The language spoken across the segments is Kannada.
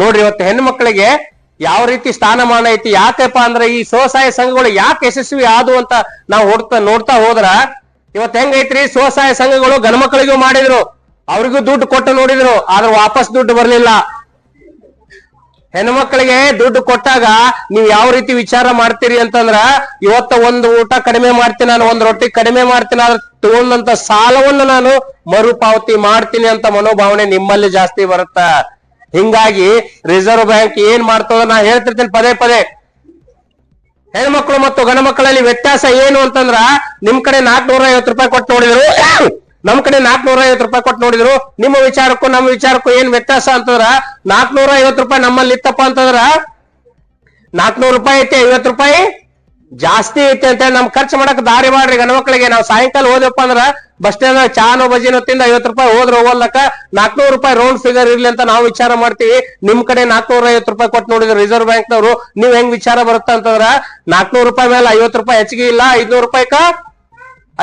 ನೋಡ್ರಿ, ಇವತ್ತು ಹೆಣ್ಣು ಮಕ್ಕಳಿಗೆ ಯಾವ ರೀತಿ ಸ್ಥಾನಮಾನ ಐತಿ, ಯಾಕಪ್ಪ ಅಂದ್ರೆ ಈ ಸ್ವಸಹಾಯ ಸಂಘಗಳು ಯಾಕೆ ಯಶಸ್ವಿ ಆದು ಅಂತ ನಾವು ಹೊಡ್ತಾ, ನೋಡ್ತಾ ಹೋದ್ರ ಇವತ್ ಹೆಂಗೈತ್ರಿ, ಸ್ವಸಹಾಯ ಸಂಘಗಳು ಗಣಮಕ್ಕಳಿಗೂ ಮಾಡಿದ್ರು, ಅವ್ರಿಗೂ ದುಡ್ಡು ಕೊಟ್ಟು ನೋಡಿದ್ರು, ಆದ್ರೆ ವಾಪಸ್ ದುಡ್ಡು ಬರ್ಲಿಲ್ಲ. ಹೆಣ್ಮಕ್ಳಿಗೆ ದುಡ್ಡು ಕೊಟ್ಟಾಗ ನೀವ್ ಯಾವ ರೀತಿ ವಿಚಾರ ಮಾಡ್ತೀರಿ ಅಂತಂದ್ರ, ಇವತ್ತ ಒಂದು ಊಟ ಕಡಿಮೆ ಮಾಡ್ತೀನಿ, ನಾನು ಒಂದ್ ರೊಟ್ಟಿ ಕಡಿಮೆ ಮಾಡ್ತೀನಿ, ಆದ್ರೆ ತಗೊಂಡಂತ ಸಾಲವನ್ನು ನಾನು ಮರುಪಾವತಿ ಮಾಡ್ತೀನಿ ಅಂತ ಮನೋಭಾವನೆ ನಿಮ್ಮಲ್ಲಿ ಜಾಸ್ತಿ ಬರುತ್ತ? ಹಿಂಗಾಗಿ ರಿಸರ್ವ್ ಬ್ಯಾಂಕ್ ಏನ್ ಮಾಡ್ತದ ನಾ ಹೇಳ್ತಿರ್ತೀನಿ ಪದೇ ಪದೇ. ಹೆಣ್ಮಕ್ಳು ಮತ್ತು ಗಂಡ ಮಕ್ಕಳಲ್ಲಿ ವ್ಯತ್ಯಾಸ ಏನು ಅಂತಂದ್ರ ನಿಮ್ ಕಡೆ ನಾಲ್ಕನೂರ ಐವತ್ತು ರೂಪಾಯಿ ಕೊಟ್ಟು ನೋಡಿದ್ರು. ನಮ್ ಕಡೆ ನಾಲ್ಕನೂರ ಐವತ್ತು ರೂಪಾಯಿ ಕೊಟ್ಟು ನೋಡಿದ್ರು. ನಿಮ್ಮ ವಿಚಾರಕ್ಕೂ ನಮ್ಮ ವಿಚಾರಕ್ಕೂ ಏನ್ ವ್ಯತ್ಯಾಸ ಅಂತಂದ್ರ ನಾಲ್ಕನೂರ ಐವತ್ತು ರೂಪಾಯಿ ನಮ್ಮಲ್ಲಿ ಇತ್ತಪ್ಪ ಅಂತಂದ್ರ ನಾಲ್ಕನೂರು ರೂಪಾಯಿ ಐತಿ ಐವತ್ತು ರೂಪಾಯಿ. ಜಾಸ್ತಿ ಐತಿ ಅಂತ ಹೇಳಿ ನಮ್ ಖರ್ಚು ಮಾಡಕ್ ದಾರಿ ಮಾಡ್ರಿ ಗಂಡ ಮಕ್ಕಳಿಗೆ ನಾವು ಸಾಯಂಕಾಲ ಹೋದಪ್ಪ ಅಂದ್ರ ಬಸ್ ಸ್ಟ್ಯಾಂಡ್ ಚಾನೋ ಬಜಿನೋ ತಿಂದ ಐವತ್ ರೂಪಾಯಿ ಹೋದ್ರ ಹೋಗ್ಲಕ್ಕ ನಾಲ್ಕನೂರು ರೂಪಾಯಿ ರೌಂಡ್ ಫಿಗರ್ ಇರ್ಲಿ ಅಂತ ನಾವು ವಿಚಾರ ಮಾಡ್ತೀವಿ. ನಿಮ್ ಕಡೆ ನಾಲ್ಕನೂರ ಐವತ್ ರೂಪಾಯಿ ಕೊಟ್ಟು ನೋಡಿದ್ರೆ ರಿಸರ್ವ್ ಬ್ಯಾಂಕ್ ನವರು, ನೀವ್ ಹೆಂಗ್ ವಿಚಾರ ಬರುತ್ತ ಅಂತಂದ್ರ ನಾಲ್ಕನೂರು ರೂಪಾಯಿ ಮೇಲೆ ಐವತ್ ರೂಪಾಯಿ ಹೆಚ್ಚಿಗೆ ಇಲ್ಲ, ಐದ್ನೂರು ರೂಪಾಯಿಕ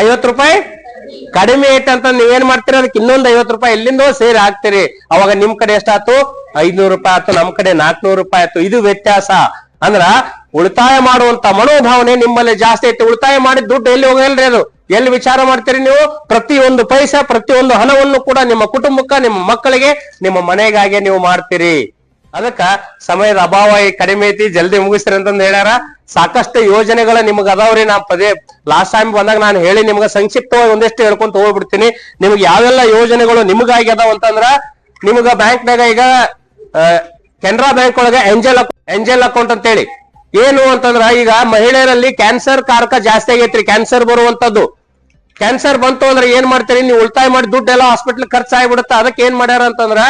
ಐವತ್ ರೂಪಾಯಿ? ಕಡಿಮೆ ಐತೆ ಅಂತ ನೀವೇನ್ ಮಾಡ್ತೀರಿ? ಅದಕ್ಕೆ ಇನ್ನೊಂದ್ ಐವತ್ ರೂಪಾಯಿ ಎಲ್ಲಿಂದೋ ಸೇರಿ ಹಾಕ್ತೀರಿ. ಅವಾಗ ನಿಮ್ ಕಡೆ ಎಷ್ಟಾತು ಐದ್ನೂರು ರೂಪಾಯಿ ಆಯ್ತು, ನಮ್ ಕಡೆ ನಾಲ್ಕನೂರು ರೂಪಾಯಿ ಆಯ್ತು. ಇದು ವ್ಯತ್ಯಾಸ. ಅಂದ್ರ ಉಳಿತಾಯ ಮಾಡುವಂತ ಮನೋಭಾವನೆ ನಿಮ್ಮಲ್ಲಿ ಜಾಸ್ತಿ ಐತೆ. ಉಳಿತಾಯ ಮಾಡಿದ ದುಡ್ಡು ಎಲ್ಲಿ ಹೋಗಲ್ರಿ ಅದು? ಎಲ್ಲಿ ವಿಚಾರ ಮಾಡ್ತೀರಿ ನೀವು? ಪ್ರತಿಯೊಂದು ಪೈಸೆ, ಪ್ರತಿಯೊಂದು ಹಣವನ್ನು ಕೂಡ ನಿಮ್ಮ ಕುಟುಂಬಕ್ಕ, ನಿಮ್ಮ ಮಕ್ಕಳಿಗೆ, ನಿಮ್ಮ ಮನೆಗಾಗಿ ನೀವು ಮಾಡ್ತೀರಿ. ಅದಕ್ಕ ಸಮಯದ ಅಭಾವ ಕಡಿಮೆ ಐತಿ. ಜಲ್ದಿ ಮುಗಿಸ್ರಿ ಅಂತಂದ್ ಹೇಳ್ಯಾರ. ಸಾಕಷ್ಟು ಯೋಜನೆಗಳ ನಿಮ್ಗೆ ಅದಾವ್ರಿ ನಾ ಪದೇ ಲಾಸ್ಟ್ ಟೈಮ್ ಬಂದಾಗ ನಾನು ಹೇಳಿ ನಿಮ್ಗೆ ಸಂಕ್ಷಿಪ್ತವಾಗಿ ಒಂದಿಷ್ಟು ಹೇಳ್ಕೊಂತ ಹೋಗ್ಬಿಡ್ತೀನಿ. ನಿಮ್ಗೆ ಯಾವೆಲ್ಲ ಯೋಜನೆಗಳು ನಿಮಗಾಗಿ ಅದಾವ ಅಂತಂದ್ರ, ನಿಮ್ಗ ಬ್ಯಾಂಕ್ನಾಗ ಈಗ ಕೆನರಾ ಬ್ಯಾಂಕ್ ಒಳಗ ಎಂಜಲ್ ಎಂಜಲ್ ಅಕೌಂಟ್ ಅಂತ ಹೇಳಿ ಏನು ಅಂತಂದ್ರ ಈಗ ಮಹಿಳೆಯರಲ್ಲಿ ಕ್ಯಾನ್ಸರ್ ಕಾರಕ ಜಾಸ್ತಿ ಆಗೈತ್ರಿ ಕ್ಯಾನ್ಸರ್ ಬರುವಂತದ್ದು. ಕ್ಯಾನ್ಸರ್ ಬಂತು ಅಂದ್ರೆ ಏನ್ ಮಾಡ್ತೀರಿ? ನೀವು ಉಳಿತಾಯ ಮಾಡಿ ದುಡ್ಡು ಎಲ್ಲ ಹಾಸ್ಪಿಟಲ್ ಖರ್ಚು ಆಗ್ಬಿಡುತ್ತೆ. ಅದಕ್ಕೆ ಏನ್ ಮಾಡ್ಯಾರ ಅಂತಂದ್ರ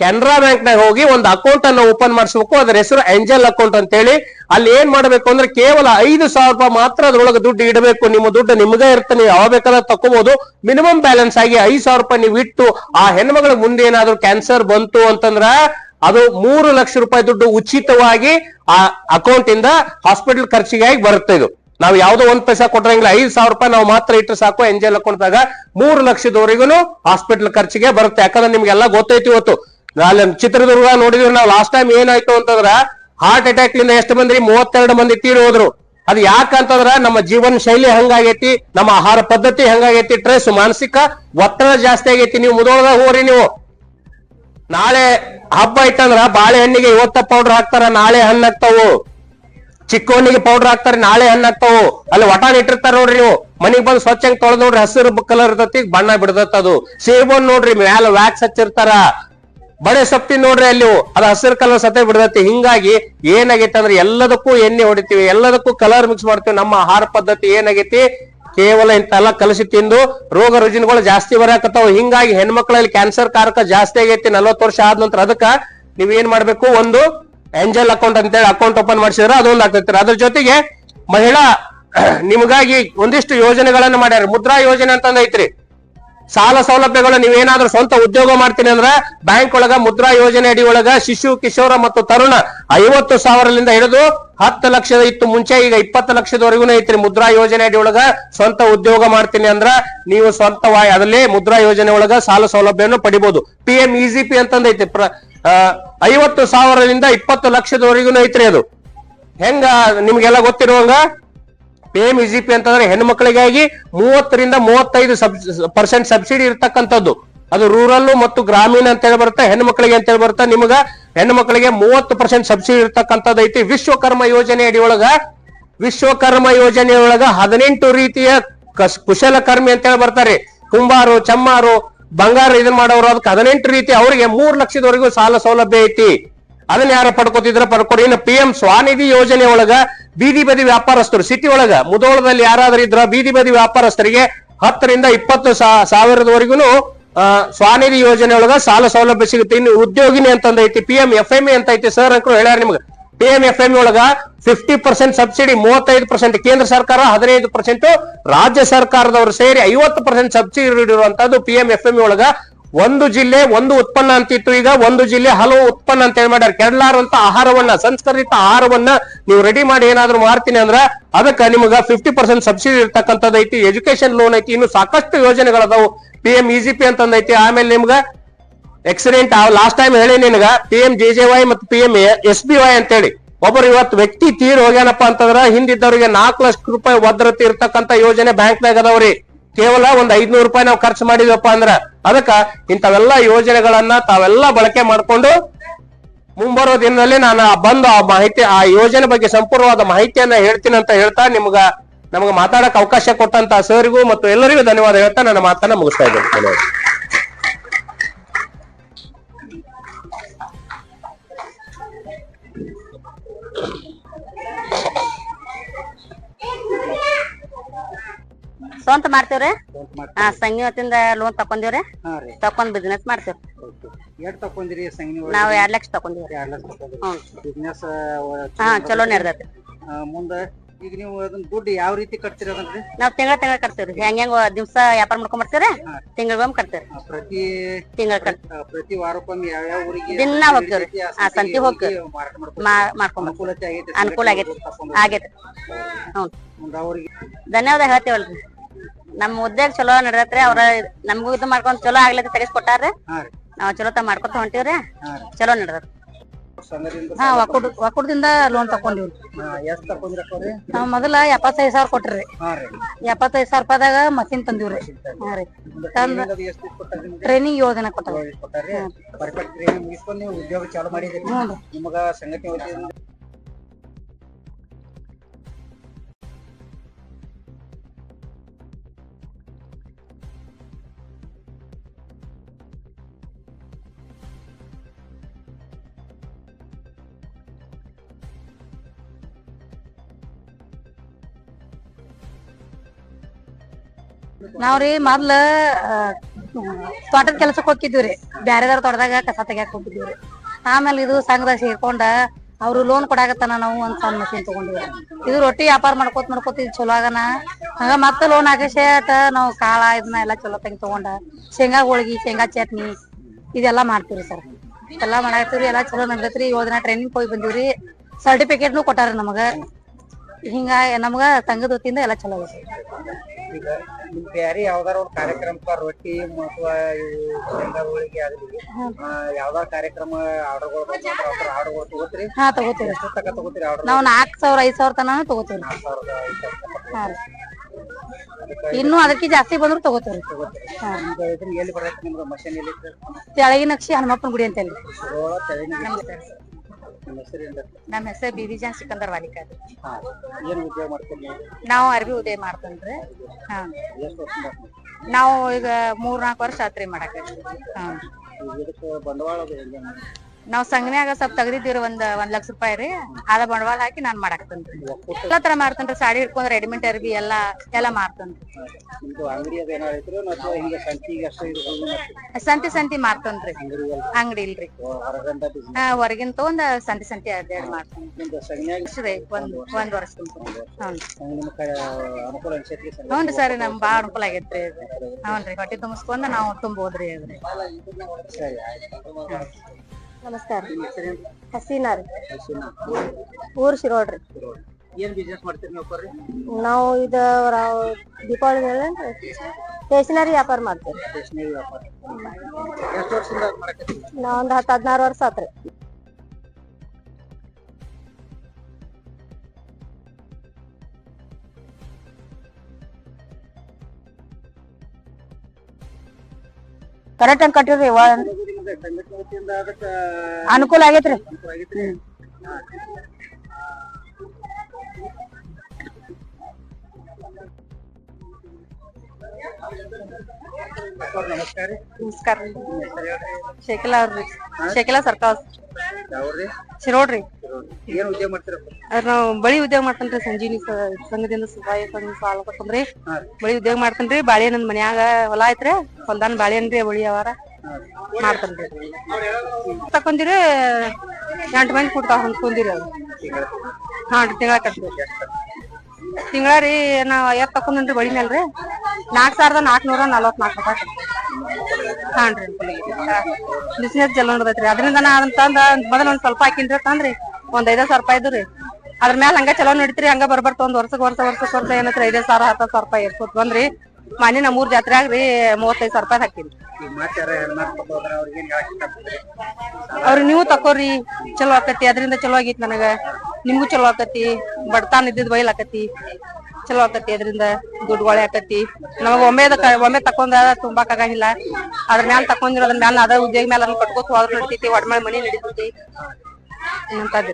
ಕೆನರಾ ಬ್ಯಾಂಕ್ ನಾಗ ಹೋಗಿ ಒಂದು ಅಕೌಂಟ್ ಅನ್ನ ಓಪನ್ ಮಾಡಿಸ್ಬೇಕು. ಅದ್ರ ಹೆಸರು ಏಂಜಲ್ ಅಕೌಂಟ್ ಅಂತ ಹೇಳಿ ಅಲ್ಲಿ ಏನ್ ಮಾಡ್ಬೇಕು ಅಂದ್ರೆ ಕೇವಲ ಐದು ಸಾವಿರ ರೂಪಾಯಿ ಮಾತ್ರ ಅದ್ರೊಳಗೆ ದುಡ್ಡು ಇಡಬೇಕು. ನಿಮ್ಮ ದುಡ್ಡು ನಿಮ್ಗೆ ಇರುತ್ತೆ. ನೀವು ಯಾವ ಬೇಕಾದ್ರೆ ತಕೋಬಹುದು ಮಿನಿಮಮ್ ಬ್ಯಾಲೆನ್ಸ್ ಆಗಿ ಐದು ಸಾವಿರ ರೂಪಾಯಿ ನೀವು ಇಟ್ಟು ಆ ಹೆಣ್ಮಗಳ ಮುಂದೆ ಏನಾದ್ರೂ ಕ್ಯಾನ್ಸರ್ ಬಂತು ಅಂತಂದ್ರ ಅದು ಮೂರು ಲಕ್ಷ ರೂಪಾಯಿ ದುಡ್ಡು ಉಚಿತವಾಗಿ ಆ ಅಕೌಂಟ್ ಇಂದ ಹಾಸ್ಪಿಟಲ್ ಖರ್ಚಿಗಾಗಿ ಬರುತ್ತೆ ಇದು. ನಾವು ಯಾವ್ದೋ ಒಂದ್ ಪೈಸಾ ಕೊಟ್ರಂಗಿಲ್ಲ ಐದು ಸಾವಿರ ರೂಪಾಯಿ ನಾವು ಮಾತ್ರ ಇಟ್ಟರೆ ಸಾಕು ಎಂಜಲ್ ಅಕೌಂಟ್ದಾಗ ಮೂರು ಲಕ್ಷದವರೆಗೂ ಹಾಸ್ಪಿಟಲ್ ಖರ್ಚಿಗೆ ಬರುತ್ತೆ. ಯಾಕಂದ್ರೆ ನಿಮ್ಗೆಲ್ಲ ಗೊತ್ತೈತಿ ಇವತ್ತು. ಅಲ್ಲಿ ಚಿತ್ರದುರ್ಗ ನೋಡಿದ್ವಿ ನಾವು ಲಾಸ್ಟ್ ಟೈಮ್ ಏನಾಯ್ತು ಅಂತಂದ್ರ ಹಾರ್ಟ್ ಅಟ್ಯಾಕ್ ಲಿಂದ ಎಷ್ಟು ಮಂದಿ, ಮೂವತ್ತೆರಡು ಮಂದಿ ತೀರಿ ಹೋದ್ರು. ಅದು ಯಾಕಂತಂದ್ರ ನಮ್ಮ ಜೀವನ ಶೈಲಿ ಹಂಗಾಗೈತಿ, ನಮ್ಮ ಆಹಾರ ಪದ್ಧತಿ ಹಂಗಾಗೈತಿ. ಟ್ರೆಸ್ ಮಾನಸಿಕ ಒತ್ತಡ ಜಾಸ್ತಿ ಆಗೈತಿ. ನೀವು ಮುದೋಳದಾಗ ಹೋಗ್ರಿ ನೀವು. ನಾಳೆ ಹಬ್ಬ ಇಟ್ಟಂದ್ರ ಬಾಳೆಹಣ್ಣಿಗೆ ಇವತ್ತ ಪೌಡರ್ ಹಾಕ್ತಾರ, ನಾಳೆ ಹಣ್ಣು ಹಾಕ್ತಾವು. ಚಿಕ್ಕವನಿಗೆ ಪೌಡರ್ ಹಾಕ್ತಾರೆ, ನಾಳೆ ಹಣ್ಣು ಹಾಕ್ತಾವು. ಅಲ್ಲಿ ವಟಾನ್ ಇಟ್ಟಿರ್ತಾರ ನೋಡ್ರಿ ನೀವು. ಮನಿಗ್ ಬಂದು ಸ್ವಚ್ಛ ತೊಳೆದ್ ನೋಡ್ರಿ, ಹಸಿರು ಕಲರ್ ಇರ್ತತಿ, ಬಣ್ಣ ಬಿಡದತ್ತ ಅದು. ಸೇಬನ್ ನೋಡ್ರಿ, ಮ್ಯಾಲ ವ್ಯಾಕ್ಸ್ ಹಚ್ಚಿರ್ತಾರ. ಬಡೆ ಸೊಪ್ಪಿನ ನೋಡ್ರಿ ಅಲ್ಲಿ ಅದು ಹಸಿರು ಕಲರ್ ಸತೆ ಬಿಡದತಿ ಹಿಂಗಾಗಿ ಏನಾಗೈತಿ ಅಂದ್ರೆ ಎಲ್ಲದಕ್ಕೂ ಎಣ್ಣೆ ಹೊಡಿತೀವಿ, ಎಲ್ಲದಕ್ಕೂ ಕಲರ್ ಮಿಕ್ಸ್ ಮಾಡ್ತೀವಿ. ನಮ್ಮ ಆಹಾರ ಪದ್ಧತಿ ಏನಾಗೈತಿ? ಕೇವಲ ಇಂತೆಲ್ಲ ಕಲಸಿ ತಿಂದು ರೋಗ ರುಜಿನಗಳು ಜಾಸ್ತಿ ಬರಾಕತ್ತಾವ. ಹಿಂಗಾಗಿ ಹೆಣ್ಮಕ್ಳಲ್ಲಿ ಕ್ಯಾನ್ಸರ್ ಕಾರಕ ಜಾಸ್ತಿ ಆಗೈತಿ, ನಲ್ವತ್ತು ವರ್ಷ ಆದ ನಂತರ ಅದಕ್ಕ ನೀವ್ ಏನ್ ಮಾಡ್ಬೇಕು? ಒಂದು ಏಂಜಲ್ ಅಕೌಂಟ್ ಅಂತೇಳಿ ಅಕೌಂಟ್ ಓಪನ್ ಮಾಡಿಸಿದ್ರೆ ಅದೊಂದು ಆಗ್ತೈತಿ ಅದ್ರ ಜೊತೆಗೆ ಮಹಿಳಾ ನಿಮಗಾಗಿ ಒಂದಿಷ್ಟು ಯೋಜನೆಗಳನ್ನ ಮಾಡ್ಯಾರ. ಮುದ್ರಾ ಯೋಜನೆ ಅಂತಂದ ಐತ್ರಿ. ಸಾಲ ಸೌಲಭ್ಯಗಳು, ನೀವೇನಾದ್ರೂ ಸ್ವಂತ ಉದ್ಯೋಗ ಮಾಡ್ತೀನಿ ಅಂದ್ರ ಬ್ಯಾಂಕ್ ಒಳಗ ಮುದ್ರಾ ಯೋಜನೆ ಅಡಿ ಒಳಗ ಶಿಶು, ಕಿಶೋರ ಮತ್ತು ತರುಣ ಐವತ್ತು ಸಾವಿರದಿಂದ ಹಿಡಿದು ಹತ್ತು ಲಕ್ಷದ ಇತ್ತು ಮುಂಚೆ, ಈಗ ಇಪ್ಪತ್ತು ಲಕ್ಷದವರೆಗೂ ಐತ್ರಿ. ಮುದ್ರಾ ಯೋಜನೆ ಅಡಿ ಒಳಗ ಸ್ವಂತ ಉದ್ಯೋಗ ಮಾಡ್ತೀನಿ ಅಂದ್ರ ನೀವು ಸ್ವಂತವಾಗಿ ಅದರಲ್ಲಿ ಮುದ್ರಾ ಯೋಜನೆ ಒಳಗ ಸಾಲ ಸೌಲಭ್ಯವನ್ನು ಪಡಿಬಹುದು P M E G P ಅಂತಂದೈತಿ ಐವತ್ತು ಸಾವಿರದಿಂದ ಇಪ್ಪತ್ತು ಲಕ್ಷದವರೆಗೂ ಐತ್ರಿ ಅದು. ಹೆಂಗ, ನಿಮ್ಗೆಲ್ಲ ಗೊತ್ತಿರುವಂಗ P M E G P ಅಂತಂದ್ರೆ ಹೆಣ್ಣು ಮಕ್ಕಳಿಗಾಗಿ ಮೂವತ್ತರಿಂದ ಮೂವತ್ತೈದು ಪರ್ಸೆಂಟ್ ಸಬ್ಸಿಡಿ ಇರ್ತಕ್ಕಂಥದ್ದು. ಅದು ರೂರಲ್ ಮತ್ತು ಗ್ರಾಮೀಣ ಅಂತ ಹೇಳಿ ಬರುತ್ತೆ, ಹೆಣ್ಣು ಮಕ್ಕಳಿಗೆ ಅಂತ ಹೇಳಿ ಬರುತ್ತೆ. ನಿಮಗ ಹೆಣ್ಣು ಮಕ್ಕಳಿಗೆ ಮೂವತ್ತು ಪರ್ಸೆಂಟ್ ಸಬ್ಸಿಡಿ ಇರ್ತಕ್ಕಂಥದ್ದು ಐತಿ. ವಿಶ್ವಕರ್ಮ ಯೋಜನೆ ಅಡಿಯೊಳಗ, ವಿಶ್ವಕರ್ಮ ಯೋಜನೆ ಒಳಗ ಹದಿನೆಂಟು ರೀತಿಯ ಕುಶಲಕರ್ಮಿ ಅಂತ ಹೇಳಿ ಬರ್ತಾರೆ. ಕುಂಬಾರು, ಚಮ್ಮಾರು, ಬಂಗಾರ ಇದನ್ ಮಾಡೋರು ಅದಕ್ಕೆ ಹದಿನೆಂಟು ರೀತಿ ಅವರಿಗೆ ಮೂರ್ ಲಕ್ಷದವರೆಗೂ ಸಾಲ ಸೌಲಭ್ಯ ಐತಿ. ಅದನ್ನ ಯಾರು ಪಡ್ಕೋತಿದ್ರ? ಪಡ್ಕೊಡಿ. ಇನ್ನು ಪಿ ಎಂ ಸ್ವಾನಿಧಿ ಯೋಜನೆ ಒಳಗ ಬೀದಿ ಬದಿ ವ್ಯಾಪಾರಸ್ಥರು ಸಿಟಿ ಒಳಗ, ಮುದೋಳದಲ್ಲಿ ಯಾರಾದ್ರೂ ಇದ್ರ ಬೀದಿ ಬದಿ ವ್ಯಾಪಾರಸ್ಥರಿಗೆ ಹತ್ತರಿಂದ ಇಪ್ಪತ್ತು ಸಾವಿರದವರೆಗೂ ಸ್ವಾನಿಧಿ ಯೋಜನೆ ಒಳಗ ಸಾಲ ಸೌಲಭ್ಯ ಸಿಗುತ್ತೆ. ಇನ್ನು ಉದ್ಯೋಗಿನಿ ಅಂತಂದ ಐತಿ ಪಿ ಎಂ ಎಫ್ ಎಂ ಅಂತ ಐತಿ ಸರ್ ಅಂಕರು ಹೇಳ್ಯಾರ ನಿಮ್ಗೆ. ಪಿ ಎಂ ಎಫ್ ಎಂ ಒಳಗ ಫಿಫ್ಟಿ ಪರ್ಸೆಂಟ್ ಸಬ್ಸಿಡಿ ಮೂವತ್ತೈದು ಪರ್ಸೆಂಟ್ ಕೇಂದ್ರ ಸರ್ಕಾರ, ಹದಿನೈದು ಪರ್ಸೆಂಟ್ ರಾಜ್ಯ ಸರ್ಕಾರದವರು ಸೇರಿ ಐವತ್ತು ಪರ್ಸೆಂಟ್ ಸಬ್ಸಿಡಿ ಇರುವಂತದ್ದು ಪಿ ಎಂ ಎಫ್ ಎಂ ಒಳಗ ಒಂದು ಜಿಲ್ಲೆ ಒಂದು ಉತ್ಪನ್ನ ಅಂತಿತ್ತು ಈಗ ಒಂದು ಜಿಲ್ಲೆ ಹಲವು ಉತ್ಪನ್ನ ಅಂತ ಹೇಳಿ ಮಾಡ್ಯಾರ. ಕೆಡಲಾರಂತ ಆಹಾರವನ್ನ, ಸಂಸ್ಕರಿತ ಆಹಾರವನ್ನ ನೀವು ರೆಡಿ ಮಾಡಿ ಏನಾದ್ರು ಮಾಡ್ತೀನಿ ಅಂದ್ರ ಅದಕ್ಕೆ ನಿಮಗ ಫಿಫ್ಟಿ ಪರ್ಸೆಂಟ್ ಸಬ್ಸಿಡಿ ಇರ್ತಕ್ಕಂಥದ್ದು ಐತಿ ಎಜುಕೇಶನ್ ಲೋನ್ ಐತಿ, ಇನ್ನು ಸಾಕಷ್ಟು ಯೋಜನೆಗಳದಾವು ಪಿ ಎಂ ಇ ಪಿ ಅಂತಂದೈತಿ. ಆಮೇಲೆ ನಿಮ್ಗ ಎಕ್ಸಿಡೆಂಟ್ ಲಾಸ್ಟ್ ಟೈಮ್ ಹೇಳಿ ನಿನಗ P M J J Y ಮತ್ತು P M S B Y ಅಂತೇಳಿ. ಒಬ್ಬರು ಇವತ್ತು ವ್ಯಕ್ತಿ ತೀರ್ ಹೋಗ್ಯಾನಪ್ಪ ಅಂತಂದ್ರ ಹಿಂದಿದ್ದವ್ರಿಗೆ ನಾಲ್ಕು ಲಕ್ಷ ರೂಪಾಯಿ ಭದ್ರತೆ ಇರ್ತಕ್ಕಂಥ ಯೋಜನೆ ಬ್ಯಾಂಕ್ನಾಗ ಅದಾವ್ರಿ. ಕೇವಲ ಒಂದ್ ಐದ್ನೂರು ರೂಪಾಯಿ ನಾವು ಖರ್ಚು ಮಾಡಿದ್ವಪ್ಪ ಅಂದ್ರ ಅದಕ್ಕ ಇಂಥವೆಲ್ಲ ಯೋಜನೆಗಳನ್ನ ತಾವೆಲ್ಲ ಬಳಕೆ ಮಾಡ್ಕೊಂಡು ಮುಂಬರೋ ದಿನದಲ್ಲಿ ನಾನು ಬಂದು ಆ ಮಾಹಿತಿ, ಆ ಯೋಜನೆ ಬಗ್ಗೆ ಸಂಪೂರ್ಣವಾದ ಮಾಹಿತಿಯನ್ನ ಹೇಳ್ತೀನಿ ಅಂತ ಹೇಳ್ತಾ ನಿಮ್ಗ, ನಮ್ಗೆ ಮಾತಾಡಕ್ ಅವಕಾಶ ಕೊಟ್ಟಂತ ಸರ್ಗೂ ಮತ್ತು ಎಲ್ಲರಿಗೂ ಧನ್ಯವಾದ ಹೇಳ್ತಾ ನನ್ನ ಮಾತನ್ನ ಮುಗಿಸ್ತಾ ಇದ್ದೇನೆ ಧನ್ಯವಾದ. ಸ್ವಂತ ಮಾಡ್ತೇವ್ರಿ? ಹಾ ಸಂಘಿ ವತಿಯಿಂದ ಲೋನ್ ತಕೊಂಡಿವ್ರಿ ತಕೊಂಡ್ ಬಿಸ್ನೆಸ್ ಮಾಡ್ತೇವ್ರಿ. ಎಷ್ಟ್ ನಾವ್ ಎರಡ್ ಲಕ್ಷ ತಕೊಂಡಿವ್ರಿ ಎರಡ್ ಲಕ್ಷ ಬಿಸ್ನೆಸ್ ಹಾ ಚಲೋ ನಡೆದೈತಿ ಮುಂದ ಈಗ ನೀವು ಅದನ್ನ ದುಡ್ಡು ಯಾವ ರೀತಿ ಕಟ್ತೀರಿ ನಾವು ನಾವ್ ತಿಂಗಳ ತಿಂಗಳ ಕಟ್ತೇವ್ರಿ. ಹೆಂಗ್ ಹೆಂಗ್ ದಿವಸ ವ್ಯಾಪಾರ ಮಾಡ್ಕೊಂಡ್ ಬರ್ತೀರಿ ತಿಂಗಳಿಗೊಮ್ಮೆ ಕಟ್ತೇವ್ರಿ. ಪ್ರತಿ ತಿಂಗಳ ಪ್ರತಿ ವಾರಕ್ಕೊಮ್ಮೆ ಯಾವ ಯಾವ ಊರಿಗೆ ದಿನಾ ಹೋಗ್ತೇವ್ರಿ. ಆ, ಸಂತಿ ಹೋಗ್ತೇವ್ರಿ. ಮಾಡ್ಕೊಂಡ್ ಅನುಕೂಲತೆ ಆಗೈತಿ ಅನುಕೂಲ ಆಗೈತಿ. ಆಗೇತಿ. ಹ್ಞೂ ಧನ್ಯವಾದ ಹೇಳ್ತೇವಲ್ರಿ. ನಮ್ ಉದ್ಯೋಗ ಚಲೋ ನಡೆದತ್ರಿ ಅವ್ರ ನಮಗೂ ಇದು ಮಾಡ್ಕೊಂಡ್ ಚಲೋ ಆಗ್ಲತ್ತ ತೆಗಿಸ್ಕೊಟ್ಟಾರ್ರಿ. ನಾವ್ ಚಲೋ ತ ಮಾಡ್ಕೊತ ಹೊಂಟಿವ್ರಿ ಚಲೋ ನಡೆದತ್ ಸಂಘದಿಂದ ಹಾ ಒಕ್ಕೂಟ ಒಕ್ಕೂಟದಿಂದ ಲೋನ್ ತಕೊಂಡಿವ್ರಿ ನಾವ್ ಮೊದಲ ಎಪ್ಪತ್ತೈದ್ ಸಾವಿರ ಕೊಟ್ರಿ. ಎಪ್ಪತ್ತೈದು ಸಾವಿರ ರೂಪಾಯಿದಾಗ ಮಷಿನ್ ತಂದಿವ್ರಿ. ಹಾ ರೀ? ಟ್ರೈನಿಂಗ್ ಯೋಜನೆ ದಿನ ಹ್ಮ್ ಪರ್ಫೆಕ್ಟ್ ಟ್ರೈನಿಂಗ್ ಮುಗಿಸ್ಕೊಂಡು ನೀವು ಉದ್ಯೋಗ ಚಾಲು ಮಾಡಿದಿರಿ ನಿಮಗ ಸಂಘಟನೆ ನಾವ್ರಿ ಮೊದ್ಲ ತೋಟದ ಕೆಲ್ಸಕ್ ಹೋಗಿದ್ವಿ ಬ್ಯಾರೆದಾರ ತೋಟದಾಗ ಕಸ ತೆಗ್ಯಾಕ ಹೋಗಿದ್ವಿ ಆಮೇಲೆ ಇದು ಸಂಘದಾಗ ಸೇರ್ಕೊಂಡ ಅವ್ರು ಲೋನ್ ಕೊಡಾಕತ್ತಾನ ನಾವು ಒಂದ್ ಸಣ್ಣ ಮಷಿನ್ ತಗೊಂಡಿವಿ. ಇದು ರೊಟ್ಟಿ ವ್ಯಾಪಾರ ಮಾಡ್ಕೋತ ಮಾಡ್ಕೋತ ಇದು ಚಲೋ ಆಗನ. ಹಂಗ ಮತ್ತೆ ಲೋನ್ ಹಾಕಿಸೇಟ ನಾವು ಕಾಳ ಇದನ್ನ ಎಲ್ಲಾ ಚಲೋ ತಂಗಿ ತಗೊಂಡ. ಶೇಂಗಾ ಹೋಳ್ಗಿ, ಶೇಂಗಾ ಚಟ್ನಿ ಇದೆಲ್ಲಾ ಮಾಡ್ತೀವ್ರಿ ಸರ್ ಎಲ್ಲಾ ಮಾಡಾಕತ್ತೀವ್ರಿ, ಎಲ್ಲಾ ಚಲೋ ನಡ್ದೈತ್ರಿ. ಏಳ್ ದಿನ ಟ್ರೈನಿಂಗ್ ಹೋಗಿ ಬಂದಿವ್ರಿ. ಸರ್ಟಿಫಿಕೇಟ್ನು ಕೊಟ್ಟಾರ ನಮಗ. ಹಿಂಗ ನಮಗ ಸಂಘದ ವತಿಯಿಂದ ಎಲ್ಲಾ ಚಲೋ ಆಗೈತಿ ಈಗ ನಿಮ್ ಬ್ಯಾರೆ ಯಾವ್ದಾರ ಒಂದ್ ಕಾರ್ಯಕ್ರಮಕ್ಕ ರೊಟ್ಟಿ ಅಥವಾ ಶೇಂಗಾ ಹೋಳಿಗೆ ಆಗಲಿ ಯಾವ್ದಾರ ಕಾರ್ಯಕ್ರಮ ಆರ್ಡರ್ಗಳು ಬಂದ್ರೆ ಆರ್ಡರ್ಗಳು ತಗೋತೀರಿ? ಹಾ ತಗೋತೀವಿ. ಎಷ್ಟು ತಕ ತಗೋತೀರಿ ಆರ್ಡರ್? ನಾವ್ ನಾಲ್ಕ್ ಸಾವಿರ ಐದ್ ಸಾವಿರ ತನಾನು ತಗೋತೀವಿ. ಹಾ ರೀ. ಇನ್ನು ಅದಕ್ಕೆ ಜಾಸ್ತಿ ಬಂದ್ರು ತಗೋತೀವಿ. ಹಾ. ಈಗ ಇದನ್ನ ಎಲ್ಲಿ ಬರತ್ತೆ? ನಿಮ್ಗೆ ಮಷೀನ್ ಎಲ್ಲಿ? ತೆಳಗಿನ ನಕ್ಷಿ ಹನುಮಪ್ಪನ ಗುಡಿ ಅಂತ ಹೇಳಿ ಶಿರೋಳ ತೆಳಗಿನ ನಿಮ್ಮ ಹೆಸರು ಏನ್ರಿ? ನಮ್ಮ ಹೆಸರು ಬಿಬಿಜಾನ್ ಸಿಕಂದರ್ ವಾಲಿಕಾ ಹಾ. ಏನ್ ಉದ್ಯೋಗ ನಾವು ಅರ್ಬಿ ಉದಯ ಮಾಡ್ತೇನ್ರಿ ಹಾ. ಎಷ್ಟು ವರ್ಷದಿಂದ ನಾವು ಈಗ ಮೂರ್ ನಾಲ್ಕು ವರ್ಷ ಆತ್ರಿ ಮಾಡಾಕ. ಹಾ. ಇದಕ್ಕೆ ಬಂಡವಾಳ ಅದು ಹೆಂಗೆ ಮಾಡಿ? ನಾವ್ ಸಂಘನ್ಯಾಗ ಸ್ವಲ್ಪ ತೆಗ್ದಿದ್ದೀವ್ರಿ ಒಂದ್ ಒಂದ್ ಲಕ್ಷ ರೂಪಾಯಿ ರೀ. ಅದ ಬಂಡವಾಳ ಹಾಕಿ ನಾನ್ ಮಾಡಾಕ್ತೇನ್ರಿ ಎಲ್ಲಾ ತರ ಮಾಡ್ತೇನ್ರಿ ಸಾಡಿ ಹಿಡ್ಕೊಂಡ್ ರೆಡಿಮೇಡ್ ಅರ್ಬಿ ಎಲ್ಲಾ ಎಲ್ಲಾ ಮಾಡ್ತೇನ್ರಿ ಸಂತಿ ಸಂತಿ ಮಾರ್ತೇನ್ರಿ ಅಂಗಡಿ ಇಲ್ರಿ. ಹಾ ಹೊರಗಿನ ತಗೊಂಡ್ ಸಂತಿ ಸಂತಿ ಅಡ್ಡಾಡ್ ಮಾಡ್ತೇನೆ ನಿಮ್ದು ಸಂಘನ್ಯಾಗ ಅಷ್ಟೇ ಒಂದ್ ಒಂದ್ ವರ್ಷ ಹ್ಞೂ ಹ್ಞೂ ಸರಿ ನಮ್ ಬಾಳ ಅನುಕೂಲ ಆಗೈತ್ರಿ ಇದು. ಹ್ಞೂನ್ರಿ ಹೊಟ್ಟಿ ತುಂಬಿಸ್ಕೊಂಡ್ ನಾವು ತುಂಬೋದ್ರಿ ಅದ್ರಿ ನಮಸ್ಕಾರ. ಹಸೀನಾ ರೀ. ಊರ್ ಶಿರೋಡ್ರಿ. ಏನ್ ಬಿಸ್ನೆಸ್ ಮಾಡ್ತೀರಿ ನೀವು ಕೊರ್ರಿ ನಾವು ಇದು ದೀಪಾವಳಿ ಮೇಲೆ ಸ್ಟೇಷನರಿ ವ್ಯಾಪಾರ ಮಾಡ್ತೇವೆ. ನಾವೊಂದು ಹತ್ತು ಎಷ್ಟು ವರ್ಷದಿಂದ ಮಾಡಕತ್ತೀರಿ? ನಾವ್ ಒಂದ್ ಹತ್ತ್ ಹದಿನಾರು ವರ್ಷ ಆತ್ರಿ. ಕರೆಕ್ಟ್ ಹಂಗ್ ಅದಕ್ಕೆ ಅನುಕೂಲ ಆಗೈತ್ರಿ. ನಮಸ್ಕಾರ ಶೇಖಲಾ ಅವ್ರಿ ಶೇಖಲಾ ಸರ್ಕಾರ್ ಯಾವ್ರಿ ಶಿರೋಡ್ರಿ ಏನ್ ಉದ್ಯೋಗ ಮಾಡ್ತೀರಪ್ಪ ಅದ್ ನಾವ್ ಬಳಿ ಉದ್ಯೋಗ ಮಾಡ್ತೇನ್ರಿ ಸಂಜೀವಿನಿ ಸ- ಸಂಘದಿಂದ ಸಹಾಯ ಸಂಘ ಸಾಲ ಕೊಟ್ಟಂದ್ರಿ. ಹಾ. ರೀ ಬಳಿ ಉದ್ಯೋಗ ಮಾಡ್ತೇನ್ರಿ ಬಾಳೆ ನನ್ ಮನ್ಯಾಗ ಹೊಲ ಐತ್ರಿ ಹೊಲ್ದಾನ್ ಬಾಳೆಹಣ್ಣ್ರಿ ಬಳಿ ಅವಾರ ಮಾಡ್ತೇನ್ರಿ. ತಕೊಂಡಿರ ಎಂಟು ಮಂದಿ ಕೊಡ್ತಾವ ಹೊಂದ್ಕೊಂಡಿರಿ ಅದು ಹಾ ತಿಂಗಳ ಕಟ್ತೀವಿ ತಿಂಗಳ ರೀ ನಾವ್ ಐವತ್ತು ತಕೊಂಡ್ರಿ ಬಳಿ ಮೇಲ್ರಿ ನಾಲ್ಕ್ ಸಾವಿರದ ನಾಲ್ಕನೂರ ನಲ್ವತ್ನಾಲ್ಕು ರೂಪಾಯಿ. ರೀ ಬಿಸಿನೆಸ್ ಜಲ ನೋಡದೈತ್ರಿ. ಅದರಿಂದ ನಾ ತಂದ ಮೊದಲ ಒಂದ್ ಸ್ವಲ್ಪ ಹಾಕಿನ್ರಿ ತಂದ್ರಿ. ಒಂದ್ ಐದ ಸಾವಿರ ರೂಪಾಯಿ ಇದ್ರಿ ಅದ್ರ ಮ್ಯಾಲ ಹಂಗ ಚಲೋ ನಡಿತ್ರಿ. ಹಂಗ ಬರ್ಬರ್ತ ಒಂದ್ ವರ್ಷಕ್ ವರ್ಷ ವರ್ಷಕ್ ವರ್ಷ ಏನತ್ರಿ ಐದೇ ಸಾವಿರ ಹತ್ತ ಸಾವಿರ ರೂಪಾಯಿ ಏರ್ಕೋತ್ ಬಂದ್ರಿ. ಮಾನಿ ನಮ್ಮೂರ್ ಜಾತ್ರೆ ಆಗ್ರಿ ಮೂವತ್ತೈದು ಸಾವಿರ ರೂಪಾಯಿ ಹಾಕಿನ್ರಿ. ಅವ್ರಿಗೆ ನೀವು ತಕೋರಿ. ಚಲೋ ಆಕತಿ. ಅದರಿಂದ ಚಲೋ ಆಗೈತಿ ನನಗ. ನಿಮ್ಗೂ ಚಲೋ ಆಕತಿ. ಬಡತಾನ ಇದ್ದಿದ್ ಬೈಲ್ ಆಕತಿ. ಚಲೋ ಆಕತಿ, ಅದರಿಂದ ದುಡ್ಡುಗಳೇ ಆಕತಿ. ನಮಗ ಒಮ್ಮೆ ಒಮ್ಮೆ ತಕೊಂಡ ತುಂಬಾಕ್ ಆಗಂಗಿಲ್ಲ. ಅದ್ರ ಮ್ಯಾಲ ತಕೊಂಡಿರೋ ಅದ್ರ ಮ್ಯಾಲ ಅದ ಉದ್ಯೋಗ ಮ್ಯಾಲ ಕಟ್ಕೋತ ಹೋದ್ರ ನಡಿತೈತಿ ಒಡ್ಮೇಳ ಮನಿ ನಡಿತೈತಿ. ಅಂತದ್